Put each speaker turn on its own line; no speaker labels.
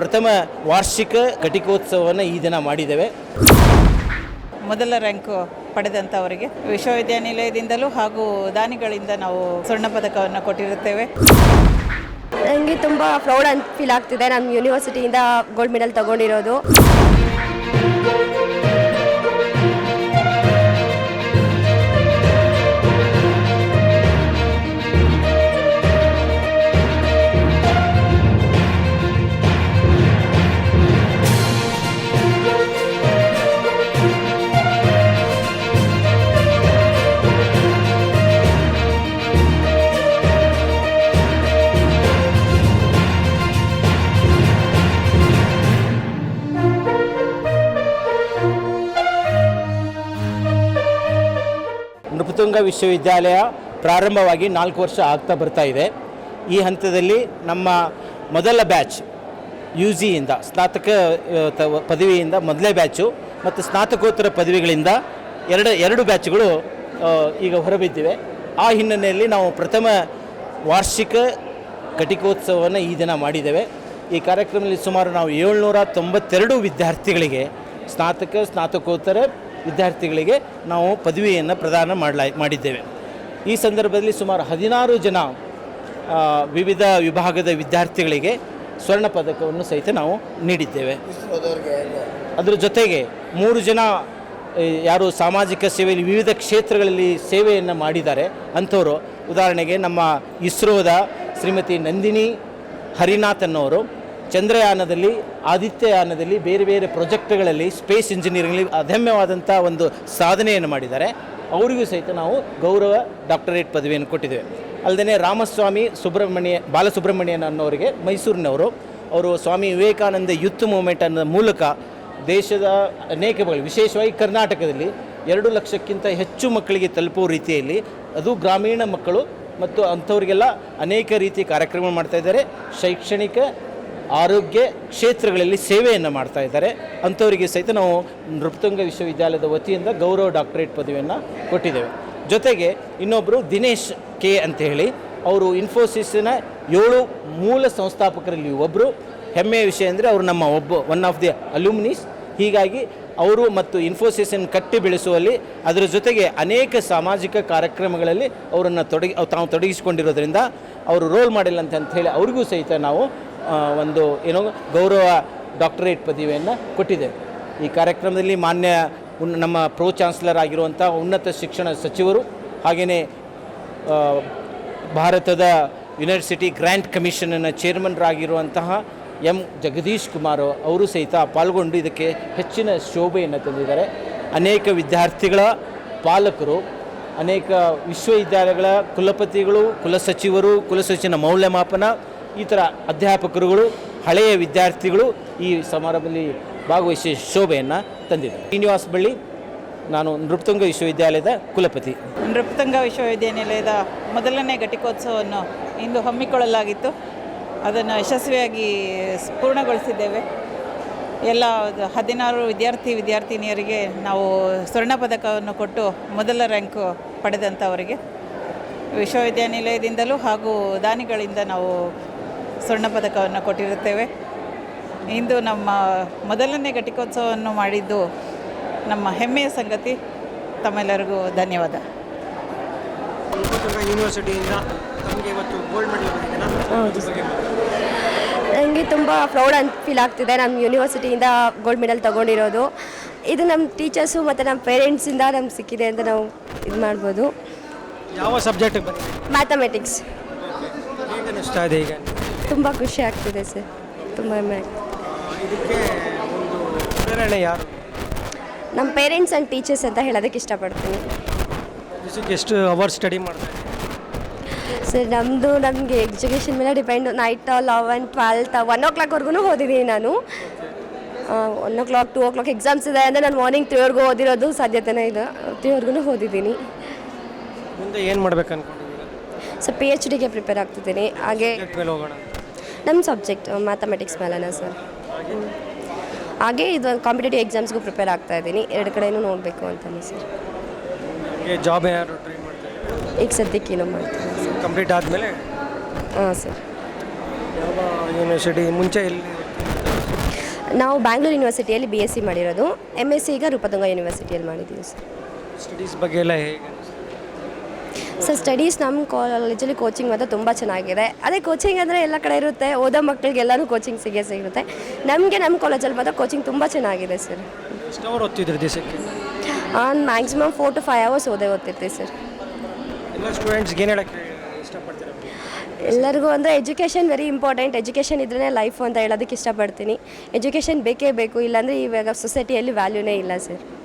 ಪ್ರಥಮ ವಾರ್ಷಿಕ ಘಟಿಕೋತ್ಸವವನ್ನು ಈ ದಿನ ಮಾಡಿದ್ದೇವೆ.
ಮೊದಲ ರ್ಯಾಂಕು ಪಡೆದಂಥವರಿಗೆ ವಿಶ್ವವಿದ್ಯಾನಿಲಯದಿಂದಲೂ ಹಾಗೂ ದಾನಿಗಳಿಂದ ನಾವು ಸ್ವರ್ಣ ಪದಕವನ್ನು ಕೊಟ್ಟಿರುತ್ತೇವೆ.
ನನಗೆ ತುಂಬ ಪ್ರೌಡ್ ಅಂತ ಫೀಲ್ ಆಗ್ತಿದೆ. ನಮ್ಮ ಯೂನಿವರ್ಸಿಟಿಯಿಂದ ಗೋಲ್ಡ್ ಮೆಡಲ್ ತಗೊಂಡಿರೋದು.
ನೃಪತುಂಗ ವಿಶ್ವವಿದ್ಯಾಲಯ ಪ್ರಾರಂಭವಾಗಿ ನಾಲ್ಕು ವರ್ಷ ಆಗ್ತಾ ಬರ್ತಾ ಇದೆ. ಈ ಹಂತದಲ್ಲಿ ನಮ್ಮ ಮೊದಲ ಬ್ಯಾಚ್ ಯು ಜಿಯಿಂದ ಸ್ನಾತಕ ಪದವಿಯಿಂದ ಮೊದಲೇ ಬ್ಯಾಚು ಮತ್ತು ಸ್ನಾತಕೋತ್ತರ ಪದವಿಗಳಿಂದ ಎರಡು ಎರಡು ಬ್ಯಾಚ್ಗಳು ಈಗ ಹೊರಬಿದ್ದಿವೆ. ಆ ಹಿನ್ನೆಲೆಯಲ್ಲಿ ನಾವು ಪ್ರಥಮ ವಾರ್ಷಿಕ ಘಟಿಕೋತ್ಸವವನ್ನು ಈ ದಿನ ಮಾಡಿದ್ದೇವೆ. ಈ ಕಾರ್ಯಕ್ರಮದಲ್ಲಿ ಸುಮಾರು ನಾವು ಏಳ್ನೂರ ತೊಂಬತ್ತೆರಡು ವಿದ್ಯಾರ್ಥಿಗಳಿಗೆ ಸ್ನಾತಕ, ಸ್ನಾತಕೋತ್ತರ ವಿದ್ಯಾರ್ಥಿಗಳಿಗೆ ನಾವು ಪದವಿಯನ್ನು ಪ್ರದಾನ ಮಾಡಲಾ ಮಾಡಿದ್ದೇವೆ. ಈ ಸಂದರ್ಭದಲ್ಲಿ ಸುಮಾರು ಹದಿನಾರು ಜನ ವಿವಿಧ ವಿಭಾಗದ ವಿದ್ಯಾರ್ಥಿಗಳಿಗೆ ಸ್ವರ್ಣ ಪದಕವನ್ನು ಸಹಿತ ನಾವು ನೀಡಿದ್ದೇವೆ. ಅದರ ಜೊತೆಗೆ ಮೂರು ಜನ ಯಾರು ಸಾಮಾಜಿಕ ಸೇವೆಯಲ್ಲಿ ವಿವಿಧ ಕ್ಷೇತ್ರಗಳಲ್ಲಿ ಸೇವೆಯನ್ನು ಮಾಡಿದ್ದಾರೆ. ಅಂಥವರು, ಉದಾಹರಣೆಗೆ ನಮ್ಮ ಇಸ್ರೋದ ಶ್ರೀಮತಿ ನಂದಿನಿ ಹರಿನಾಥ್ ಅನ್ನೋರು ಚಂದ್ರಯಾನದಲ್ಲಿ, ಆದಿತ್ಯಯಾನದಲ್ಲಿ ಬೇರೆ ಬೇರೆ ಪ್ರಾಜೆಕ್ಟ್ಗಳಲ್ಲಿ, ಸ್ಪೇಸ್ ಇಂಜಿನಿಯರಿಂಗ್ಲಿ ಅದಮ್ಯವಾದಂಥ ಒಂದು ಸಾಧನೆಯನ್ನು ಮಾಡಿದ್ದಾರೆ. ಅವರಿಗೂ ಸಹಿತ ನಾವು ಗೌರವ ಡಾಕ್ಟರೇಟ್ ಪದವಿಯನ್ನು ಕೊಟ್ಟಿದ್ದೇವೆ. ಅಲ್ಲದೆ ರಾಮಸ್ವಾಮಿ ಸುಬ್ರಹ್ಮಣ್ಯ, ಬಾಲಸುಬ್ರಹ್ಮಣ್ಯನ್ ಅನ್ನೋರಿಗೆ ಮೈಸೂರಿನವರು, ಅವರು ಸ್ವಾಮಿ ವಿವೇಕಾನಂದ ಯುತ್ ಮೂಮೆಂಟ್ ಅನ್ನೋ ಮೂಲಕ ದೇಶದ ಅನೇಕ ವಿಶೇಷವಾಗಿ ಕರ್ನಾಟಕದಲ್ಲಿ ಎರಡು ಲಕ್ಷಕ್ಕಿಂತ ಹೆಚ್ಚು ಮಕ್ಕಳಿಗೆ ತಲುಪುವ ರೀತಿಯಲ್ಲಿ ಅದು ಗ್ರಾಮೀಣ ಮಕ್ಕಳು ಮತ್ತು ಅಂಥವರಿಗೆಲ್ಲ ಅನೇಕ ರೀತಿಯ ಕಾರ್ಯಕ್ರಮ ಮಾಡ್ತಾ ಇದ್ದಾರೆ. ಶೈಕ್ಷಣಿಕ ಆರೋಗ್ಯ ಕ್ಷೇತ್ರಗಳಲ್ಲಿ ಸೇವೆಯನ್ನು ಮಾಡ್ತಾ ಇದ್ದಾರೆ. ಅಂಥವರಿಗೆ ಸಹಿತ ನಾವು ನೃಪತುಂಗ ವಿಶ್ವವಿದ್ಯಾಲಯದ ವತಿಯಿಂದ ಗೌರವ ಡಾಕ್ಟರೇಟ್ ಪದವಿಯನ್ನು ಕೊಟ್ಟಿದ್ದೇವೆ. ಜೊತೆಗೆ ಇನ್ನೊಬ್ಬರು ದಿನೇಶ್ ಕೆ ಅಂತ ಹೇಳಿ, ಅವರು ಇನ್ಫೋಸಿಸ್ನ ಏಳು ಮೂಲ ಸಂಸ್ಥಾಪಕರಲ್ಲಿ ಒಬ್ಬರು ಹೆಮ್ಮೆಯ ವಿಷಯ ಅಂದರೆ ಅವರು ನಮ್ಮ ಒಬ್ಬ ಒನ್ ಆಫ್ ದಿ ಅಲ್ಯೂಮಿನೀಸ್ ಹೀಗಾಗಿ ಅವರು ಮತ್ತು ಇನ್ಫೋಸಿಸನ್ನು ಕಟ್ಟಿ ಬೆಳೆಸುವಲ್ಲಿ, ಅದರ ಜೊತೆಗೆ ಅನೇಕ ಸಾಮಾಜಿಕ ಕಾರ್ಯಕ್ರಮಗಳಲ್ಲಿ ಅವರನ್ನು ತೊಡಗಿ, ತಾವು ತೊಡಗಿಸಿಕೊಂಡಿರೋದ್ರಿಂದ, ಅವರು ರೋಲ್ ಮಾಡಿಲ್ಲ ಅಂತ ಹೇಳಿ, ಅವರಿಗೂ ಸಹಿತ ನಾವು ಒಂದು ಏನೋ ಗೌರವ ಡಾಕ್ಟರೇಟ್ ಪದವಿಯನ್ನು ಕೊಟ್ಟಿದೆ. ಈ ಕಾರ್ಯಕ್ರಮದಲ್ಲಿ ಮಾನ್ಯ ಉನ್, ನಮ್ಮ ಪ್ರೋ ಚಾನ್ಸಲರ್ ಆಗಿರುವಂಥ ಉನ್ನತ ಶಿಕ್ಷಣ ಸಚಿವರು ಹಾಗೆಯೇ ಭಾರತದ ಯೂನಿವರ್ಸಿಟಿ ಗ್ರ್ಯಾಂಟ್ ಕಮಿಷನ್ನ ಚೇರ್ಮನ್ರಾಗಿರುವಂತಹ ಎಂ ಜಗದೀಶ್ ಕುಮಾರ್ ಅವರು ಸಹಿತ ಪಾಲ್ಗೊಂಡು ಇದಕ್ಕೆ ಹೆಚ್ಚಿನ ಶೋಭೆಯನ್ನು ತಂದಿದ್ದಾರೆ. ಅನೇಕ ವಿದ್ಯಾರ್ಥಿಗಳ ಪಾಲಕರು, ಅನೇಕ ವಿಶ್ವವಿದ್ಯಾಲಯಗಳ ಕುಲಪತಿಗಳು ಕುಲಸಚಿವರು ಕುಲಸಚಿವನ ಮೌಲ್ಯಮಾಪನ ಈ ಥರ ಅಧ್ಯಾಪಕರುಗಳು, ಹಳೆಯ ವಿದ್ಯಾರ್ಥಿಗಳು ಈ ಸಮಾರಂಭದಲ್ಲಿ ಭಾಗವಹಿಸಿ ಶೋಭೆಯನ್ನು ತಂದಿದ್ದಾರೆ. ಶ್ರೀನಿವಾಸ ಬಳ್ಳಿ, ನಾನು ನೃಪತುಂಗ ವಿಶ್ವವಿದ್ಯಾಲಯದ ಕುಲಪತಿ.
ನೃಪ್ತುಂಗ ವಿಶ್ವವಿದ್ಯಾನಿಲಯದ ಮೊದಲನೇ ಘಟಿಕೋತ್ಸವವನ್ನು ಇಂದು ಹಮ್ಮಿಕೊಳ್ಳಲಾಗಿತ್ತು. ಅದನ್ನು ಯಶಸ್ವಿಯಾಗಿ ಪೂರ್ಣಗೊಳಿಸಿದ್ದೇವೆ. ಎಲ್ಲ ಹದಿನಾರು ವಿದ್ಯಾರ್ಥಿ, ವಿದ್ಯಾರ್ಥಿನಿಯರಿಗೆ ನಾವು ಸ್ವರ್ಣ ಪದಕವನ್ನು ಕೊಟ್ಟು ಮೊದಲ ರ್ಯಾಂಕು ಪಡೆದಂಥವರಿಗೆ, ವಿಶ್ವವಿದ್ಯಾನಿಲಯದಿಂದಲೂ ಹಾಗೂ ದಾನಿಗಳಿಂದ ನಾವು ಸ್ವರ್ಣ ಪದಕವನ್ನು ಕೊಟ್ಟಿರುತ್ತೇವೆ. ಇಂದು ನಮ್ಮ ಮೊದಲನೇ ಘಟಿಕೋತ್ಸವವನ್ನು ಮಾಡಿದ್ದು ನಮ್ಮ ಹೆಮ್ಮೆಯ ಸಂಗತಿ. ತಮ್ಮೆಲ್ಲರಿಗೂ ಧನ್ಯವಾದ.
ಯೂನಿವರ್ಸಿಟಿಯಿಂದ ಇವತ್ತು ಗೋಲ್ಡ್ ಮೆಡಲ್.
ನನಗೆ ತುಂಬ ಪ್ರೌಡ್ ಅಂತ ಫೀಲ್ ಆಗ್ತಿದೆ ನಮ್ಮ ಯೂನಿವರ್ಸಿಟಿಯಿಂದ ಗೋಲ್ಡ್ ಮೆಡಲ್ ತಗೊಂಡಿರೋದು. ಇದು ನಮ್ಮ ಟೀಚರ್ಸು ಮತ್ತು ನಮ್ಮ ಪೇರೆಂಟ್ಸಿಂದ ನಮ್ಗೆ ಸಿಕ್ಕಿದೆ ಅಂತ ನಾವು ಇದು ಮಾಡ್ಬೋದು.
ಯಾವ ಸಬ್ಜೆಕ್ಟ್
ಮ್ಯಾಥಮೆಟಿಕ್ಸ್
ಈಗ?
ತುಂಬ ಖುಷಿ ಆಗ್ತಿದೆ ಸರ್. ತುಂಬ ಹೆಮ್ಮೆ ಆಗ್ತಿದೆ.
ಪ್ರೇರಣೆ ಯಾರು?
ನಮ್ಮ ಪೇರೆಂಟ್ಸ್ ಆ್ಯಂಡ್ ಟೀಚರ್ಸ್ ಅಂತ ಹೇಳೋದಕ್ಕೆ ಇಷ್ಟಪಡ್ತೀನಿ.
ದಿವಸಕ್ಕೆ ಎಷ್ಟು ಅವರ್ ಸ್ಟಡಿ ಮಾಡ್ತಾರೆ
ಸರ್ ನಮ್ಮದು ನಮಗೆ ಎಜುಕೇಷನ್ ಮೇಲೆ depend. Night eleven twelfth one ಓ ಕ್ಲಾಕ್ವರೆಗೂ ಓದಿದ್ದೀನಿ ನಾನು. One o'clock two o'clock exams ಇದೆ ಅಂದರೆ ನಾನು ಮಾರ್ನಿಂಗ್ ತ್ರೀವರೆಗೂ ಓದಿರೋದು ಸಾಧ್ಯತೆನೇ ಇದೆ ತ್ರೀವರೆಗೂ ಓದಿದ್ದೀನಿ.
ಮುಂದೆ ಏನು ಮಾಡ್ಬೇಕು ಅನ್ಕೊಂಡಿದ್ದೀನಿ
ಸೊ ಪಿ ಎಚ್ ಡಿಗೆ ಪ್ರಿಪೇರ್ ಆಗ್ತಿದ್ದೀನಿ. ಹಾಗೆ
ಹೋಗೋಣ
ನಮ್ಮ ಸಬ್ಜೆಕ್ಟ್ ಮ್ಯಾಥಮೆಟಿಕ್ಸ್ ಮೇಲೆ ಸರ್? ಹಾಗೆ ಇದು ಕಾಂಪಿಟೇಟಿವ್ ಎಕ್ಸಾಮ್ಸ್ಗೂ ಪ್ರಿಪೇರ್ ಆಗ್ತಾ ಇದ್ದೀನಿ. ಎರಡು ಕಡೆನೂ ನೋಡಬೇಕು ಅಂತಾನೆ ಸರ್.
ಜಾಬ್ ಮಾಡ್ತಾ
ಈಗ ಸದ್ಯಕ್ಕೆ ಏನೋ ಮಾಡ್ತೀನಿ ಸರ್.
ಕಂಪ್ಲೀಟ್ ಆದಮೇಲೆ?
ಹಾಂ ಸರ್.
ಯಾವ ಯೂನಿವರ್ಸಿಟಿ ಮುಂಚೆ ಎಲ್ಲಿ
ನಾವು ಬ್ಯಾಂಗ್ಳೂರು ಯೂನಿವರ್ಸಿಟಿಯಲ್ಲಿ ಬಿ ಎಸ್ ಸಿ ಮಾಡಿರೋದು. ಎಂ ಎಸ್ ಸಿ ಈಗ ರೂಪತುಂಗ ಯೂನಿವರ್ಸಿಟಿಯಲ್ಲಿ ಮಾಡಿದ್ದೀವಿ ಸರ್.
ಸ್ಟಡೀಸ್ ಬಗ್ಗೆ ಎಲ್ಲ ಹೇಗೆ
ಸರ್ ಸ್ಟಡೀಸ್ ನಮ್ಮ ಕಾಲೇಜಲ್ಲಿ ಕೋಚಿಂಗ್ ಮಾತ್ರ ತುಂಬ ಚೆನ್ನಾಗಿದೆ. ಅದೇ ಕೋಚಿಂಗ್ ಅಂದರೆ ಎಲ್ಲ ಕಡೆ ಇರುತ್ತೆ. ಓದೋ ಮಕ್ಕಳಿಗೆಲ್ಲನೂ ಕೋಚಿಂಗ್ ಸಿಗೇ ಸಿಗುತ್ತೆ. ನಮಗೆ ನಮ್ಮ ಕಾಲೇಜಲ್ಲಿ ಮಾತ್ರ ಕೋಚಿಂಗ್ ತುಂಬ ಚೆನ್ನಾಗಿದೆ ಸರ್
ಎಷ್ಟು ಅವರ್ ಓದ್ತಿದ್ರಿ ದಿವಸಕ್ಕೆ?
Maximum four to five hours ಓದೇ ಓದ್ತಿರ್ತೀವಿ ಸರ್
ಎಲ್ಲ ಸ್ಟೂಡೆಂಟ್ಸ್ಗೆ ಏನು ಹೇಳೋಕ್ಕೆ ಇಷ್ಟಪಡ್ತೀರಾ?
ಎಲ್ಲರಿಗೂ ಅಂದರೆ ಎಜುಕೇಷನ್ ವೆರಿ ಇಂಪಾರ್ಟೆಂಟ್ ಎಜುಕೇಷನ್ ಇದ್ರೇ ಲೈಫ್ ಅಂತ ಹೇಳೋದಕ್ಕೆ ಇಷ್ಟಪಡ್ತೀನಿ. ಎಜುಕೇಷನ್ ಬೇಕೇ ಬೇಕು. ಇಲ್ಲಾಂದರೆ ಇವಾಗ ಸೊಸೈಟಿಯಲ್ಲಿ ವ್ಯಾಲ್ಯೂನೇ ಇಲ್ಲ ಸರ್